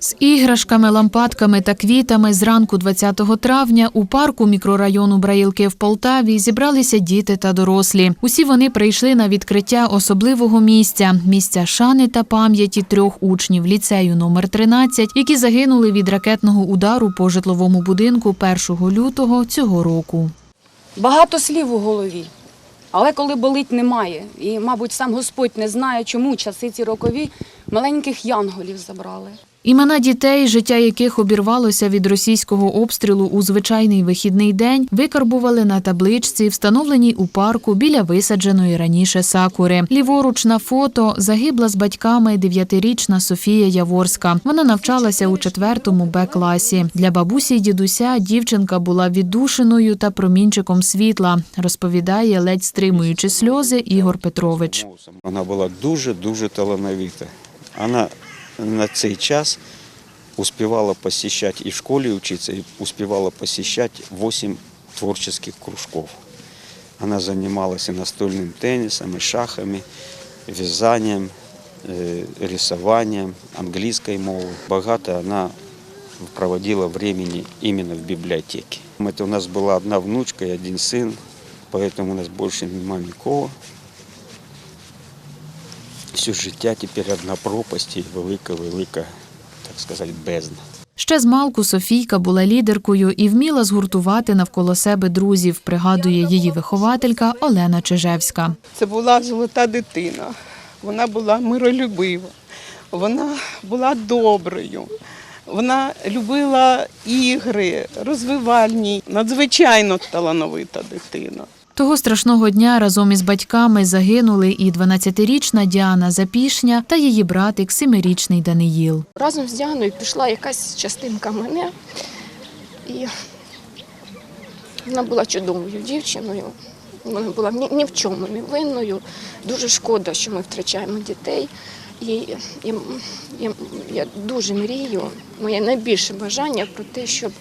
З іграшками, лампадками та квітами зранку 20 травня у парку мікрорайону Браїлки в Полтаві зібралися діти та дорослі. Усі вони прийшли на відкриття особливого місця місця шани та пам'яті трьох учнів ліцею номер 13, які загинули від ракетного удару по житловому будинку 1 лютого цього року. Багато слів у голові, але коли болить, немає. І, мабуть, сам Господь не знає, чому часи ці рокові маленьких янголів забрали. Імена дітей, життя яких обірвалося від російського обстрілу у звичайний вихідний день, викарбували на табличці, встановленій у парку біля висадженої раніше сакури. Ліворуч на фото загибла з батьками дев'ятирічна Софія Яворська. Вона навчалася у четвертому Б класі. Для бабусі й дідуся дівчинка була віддушиною та промінчиком світла, розповідає, ледь стримуючи сльози Ігор Петрович. Вона була дуже-дуже талановита. Вона на цей час успівала посещати і в школі вчитися, і успівала посещати 8 творчих кружков. Вона займалася настольним тенісом, і шахами, в'язанням, е, рисуванням, англійською мовою. Багато вона проводила времени именно в библиотеке. Это у нас была одна внучка и один сын, поэтому у нас больше нема нікого. Все життя тепер одна пропасть і велика-велика, так сказати, бездна. Ще з малку Софійка була лідеркою і вміла згуртувати навколо себе друзів, пригадує її вихователька Олена Чижевська. Це була золота дитина. Вона була миролюбива, вона була доброю. Вона любила ігри, розвивальні, надзвичайно талановита дитина. Того страшного дня разом із батьками загинули і 12-річна Діана Запішня та її братик, 7-річний Даниїл. Разом з Діаною пішла якась частинка мене, і вона була чудовою дівчиною. Вона була ні, в чому не винною. Дуже шкода, що ми втрачаємо дітей. І я, я, я дуже мрію, моє найбільше бажання про те, щоб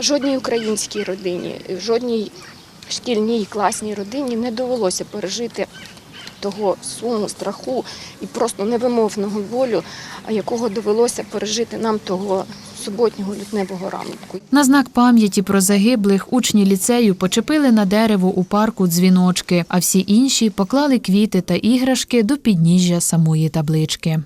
жодній українській родині, жодній шкільній класній родині не довелося пережити того суму, страху і просто невимовного болю, якого довелося пережити нам того суботнього лютневого ранку. На знак пам'яті про загиблих учні ліцею почепили на дерево у парку дзвіночки, а всі інші поклали квіти та іграшки до підніжжя самої таблички.